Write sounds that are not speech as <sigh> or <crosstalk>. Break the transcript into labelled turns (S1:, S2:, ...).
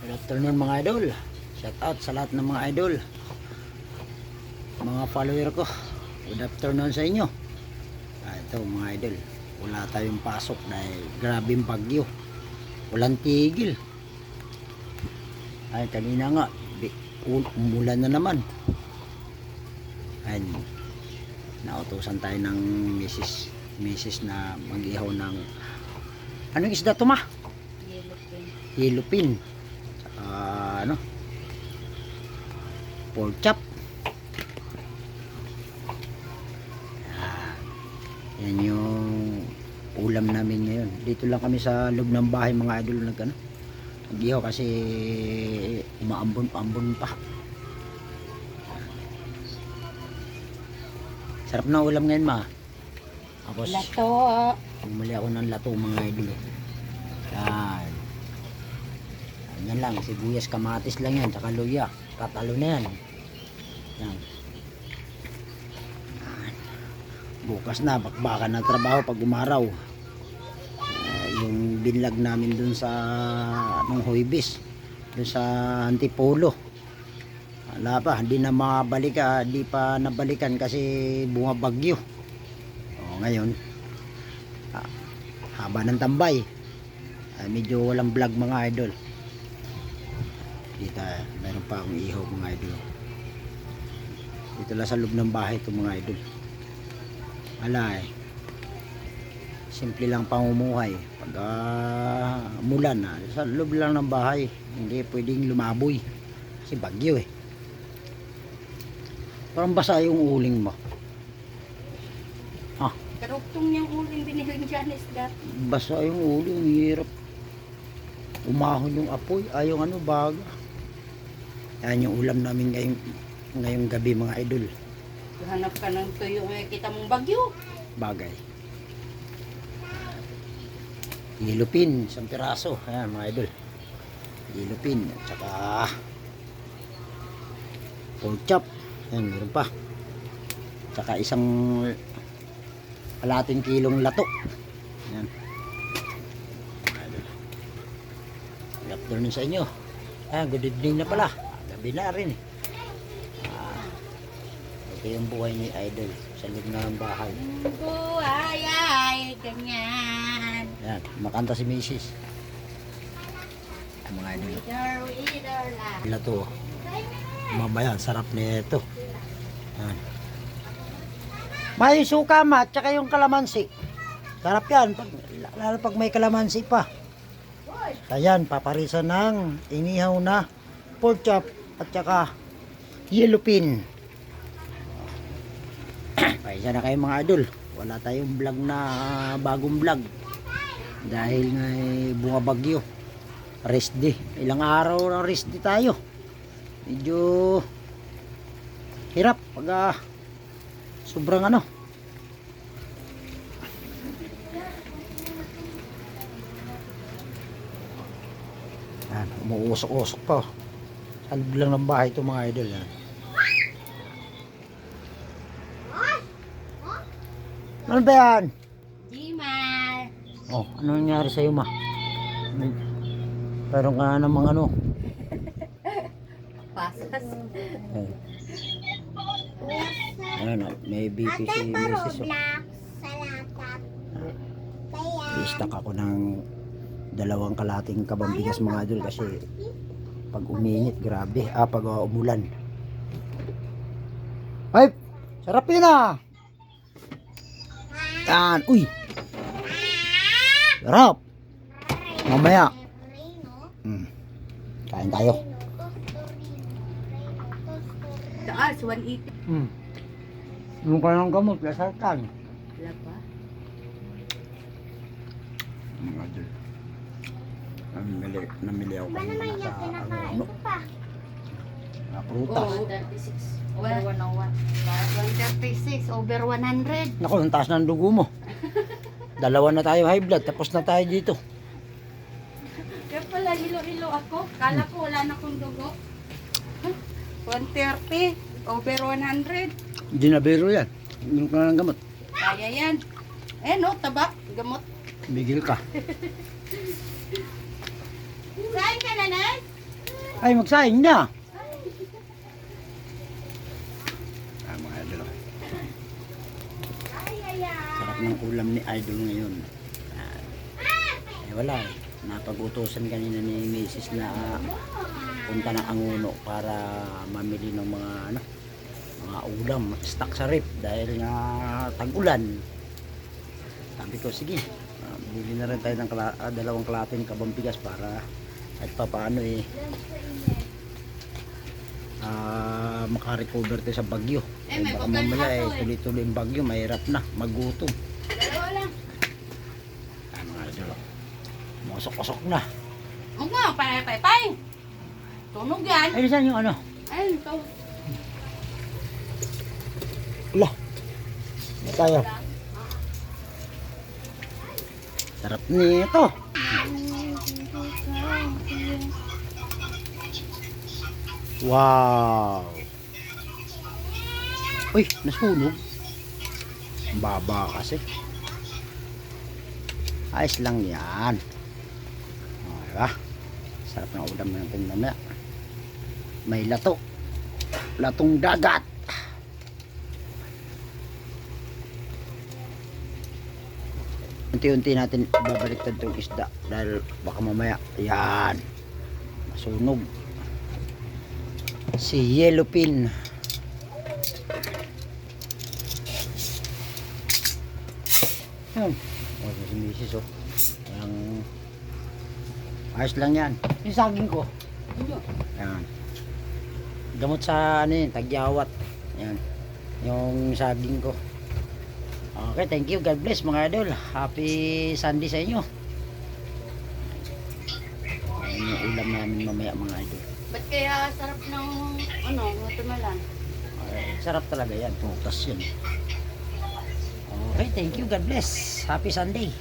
S1: Good afternoon mga idol. Shout out sa lahat ng mga idol. Mga follower ko. Good afternoon sa inyo. Ah, ito mga idol. Wala tayong pasok dahil grabing bagyo. Walang tigil. Ay kanina nga. Umulan na naman. Ay nautusan tayo ng misis misis na mag-ihaw ng anong isda to ma?
S2: Yellow pin.
S1: yellow pin saka ano pork chop yan, yung ulam namin ngayon dito lang kami sa loob ng bahay mga idol nag ano nag kasi umaambon-ambon pa sarap na ulam ngayon ma tapos
S2: Lato.
S1: Bumili ako ng lato mga idol. eh. Yan. Yan lang, sibuyas, kamatis lang yan, tsaka luya. Tatalo na yan. Yan. Bukas na, bakbakan ng trabaho pag umaraw. Ah, yung binlag namin dun sa anong hoybis. Dun sa Antipolo. Wala pa, hindi na makabalik, ah, hindi pa nabalikan kasi bumabagyo. O, ngayon, haba ng tambay ay medyo walang vlog mga idol dito meron pa akong ihaw mga idol. Dito lang sa loob ng bahay ito mga idol. Wala eh. Simple lang pamumuhay. Pag ah, mulan na sa loob lang ng bahay hindi pwedeng lumaboy. Kasi bagyo eh. Parang basa yung uling mo.
S2: Karuktong niyang uling binili that.
S1: basa yung ulo, ang hirap. Umahon yung apoy, ay yung ano, baga. Yan yung ulam namin ngayong, ngayong gabi mga idol.
S2: Hanap ka ng tuyo eh, kita mong bagyo.
S1: Bagay. Yelupin, isang piraso. Ayan mga idol. Yelupin, at saka pork chop. Ayan, meron pa. Tsaka isang kalating kilong lato. Ayan. Mga idol. Good afternoon sa inyo. Ah, good evening na pala. Gabi na rin eh. Ah, ito yung buhay ni Idol sa loob ng bahay.
S2: Buhay ay ganyan.
S1: Yan, makanta si Mrs. Ang mga idol. Sila to. Mamaya, sarap nito. Yan. May suka ma, tsaka yung kalamansi. Sarap yan, pag, lalo pag may kalamansi pa. Ayan, paparisan ng inihaw na pork chop at tsaka yellow pin. Paisa na kayo mga idol. Wala tayong vlog na bagong vlog. Dahil nga eh, bumabagyo. Rest day. Ilang araw na rest day tayo. Medyo hirap pag ah, sobrang ano. Umuusok-usok pa. Sa loob lang ng bahay ito mga idol. Yan. Ano ba yan?
S2: Jimar.
S1: Oh, ano nangyari sa'yo ma? Meron ka na namang ano.
S2: Pasas.
S1: Eh. Ayan, oh, may BP si Mrs. Oh. I-stack ako ng dalawang kalating kabambigas mga idol kasi pag uminit, grabe. Ah, pag uh, umulan. Ay, sarap yun ah. Yan, uy. Sarap. Mamaya. Hmm. Kain tayo.
S2: Taas, 180.
S1: Hmm. Yung ka ng gamot, lasartan.
S2: Wala pa.
S1: Mga. Namili, namili ako kanina sa ano, ano, na prutas.
S2: Oo. 136. Over 101. 136 over 100.
S1: Naku, ang taas ng dugo mo. Dalawa na tayo high blood, tapos na tayo dito. <laughs>
S2: Kaya pala hilo-hilo ako. Kala ko wala na akong dugo. <laughs> 130 over 100.
S1: Hindi na biro yan. Yung ka ng gamot.
S2: Kaya yan. Eh no, taba. Gamot.
S1: Bigil ka. <laughs>
S2: Saan ka na?
S1: Ay, magsaing na. Ah, mga idol. oh. Sarap ng ulam ni Idol ngayon. Ah, eh, wala eh. Napag-utosan kanina ni Mrs. na ah, punta ng Anguno para mamili ng mga ano, mga ulam, stock sa rip dahil nga tag-ulan. Sabi ko, sige, ah, bili na rin tayo ng kala- ah, dalawang kalating kabang bigas para at pa paano eh ah makarecover tayo sa bagyo.
S2: Eh,
S1: baka mamaya eh,
S2: eh.
S1: tuloy-tuloy yung bagyo, mahirap na, magutom. Ah, mga idol. Masok-masok na.
S2: Huwag nga, pay-pay-pay. Tunog yan.
S1: Ay, saan yung ano?
S2: Ayun, ito.
S1: Wala. Ano tayo? Sarap nito. Wow. Uy, nasunog. Baba kasi. Ayos lang yan. O, diba? Sarap ng ulam natin mamaya. May lato. Latong dagat. unti-unti natin babaliktad itong isda dahil baka mamaya yan masunog si yellowfin yun oh, si misis oh. Yung ayos lang yan. Yung saging ko. Yan gamot sa ano yun tagyawat. Yan yung saging ko. Okay, thank you. God bless mga idol. Happy Sunday sa inyo. Ayan yung ulam namin mamaya mga idol.
S2: Ba't kaya sarap ng, ano, watermelon?
S1: Ay, sarap talaga yan. Putas yun. Okay, thank you. God bless. Happy Sunday.